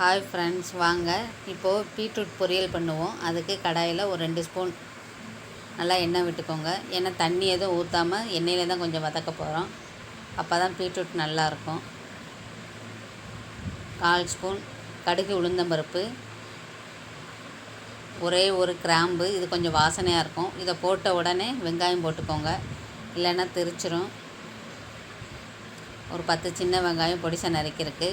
Hi friends வாங்க. இப்போது beetroot பொரியல் பண்ணுவோம். அதுக்கு கடாயில் ஒரு ரெண்டு ஸ்பூன் நல்லா எண்ணெய் விட்டுக்கோங்க. ஏன்னா தண்ணி எதுவும் ஊற்றாமல் எண்ணெயில் தான் கொஞ்சம் வதக்க போகிறோம் அப்போ தான் பீட்ரூட் நல்லாயிருக்கும் கால் ஸ்பூன் கடுகு உளுந்தம்பருப்பு. ஒரே ஒரு கிராம்பு. இது கொஞ்சம் வாசனையாக இருக்கும். இதை போட்ட உடனே வெங்காயம் போட்டுக்கோங்க. இல்லைன்னா தெரிச்சிரும். ஒரு பத்து சின்ன வெங்காயம் பொடிசை நறுக்கிருக்கு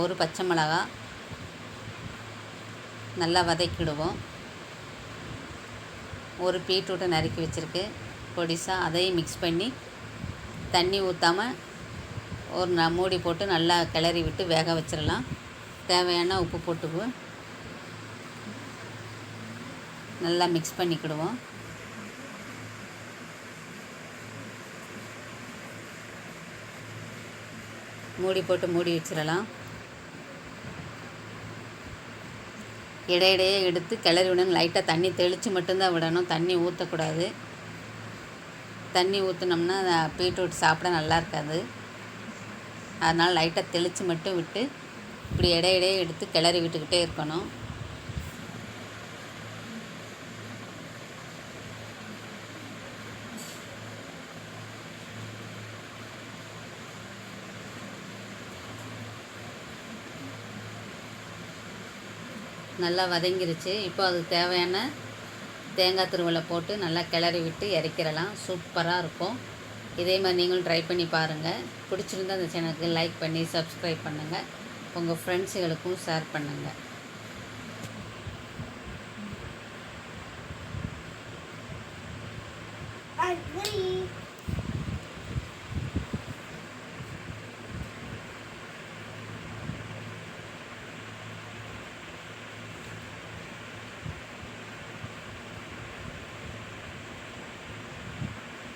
ஒரு பச்சை மிளகா நல்லா வதக்கிடுவோம். ஒரு பீட்ரூட்டை நறுக்கி வச்சுருக்கு. பொடிசாக அதையும் மிக்ஸ் பண்ணி தண்ணி ஊற்றாமல் ஒரு ந மூடி போட்டு நல்லா கிளறி விட்டு வேக வச்சிடலாம். தேவையான உப்பு போட்டுக்குவோம் நல்லா மிக்ஸ் பண்ணிக்கிடுவோம். மூடி போட்டு மூடி வச்சிடலாம். இடையிடையே எடுத்து கிளறி விடணும். லைட்டாக தண்ணி தெளித்து மட்டும்தான் விடணும். தண்ணி ஊற்றக்கூடாது தண்ணி ஊற்றினோம்னா பீட்ரூட் சாப்பிட நல்லா இருக்காது. அதனால் லைட்டாக தெளித்து மட்டும் விட்டு இப்படி இடையிடையே எடுத்து கிளறி விட்டுக்கிட்டே இருக்கணும். நல்லா வதங்கிருச்சு. இப்போ அது தேவையான தேங்காய் துருவலை போட்டு நல்லா கிளறி விட்டு இறக்கிடலாம். சூப்பராக இருக்கும். இதே மாதிரி நீங்களும் ட்ரை பண்ணி பாருங்கள் பிடிச்சிருந்தால் அந்த சேனலுக்கு லைக் பண்ணி சப்ஸ்கிரைப் பண்ணுங்கள் உங்கள் ஃப்ரெண்ட்ஸுகளுக்கும் ஷேர் பண்ணுங்கள் agree.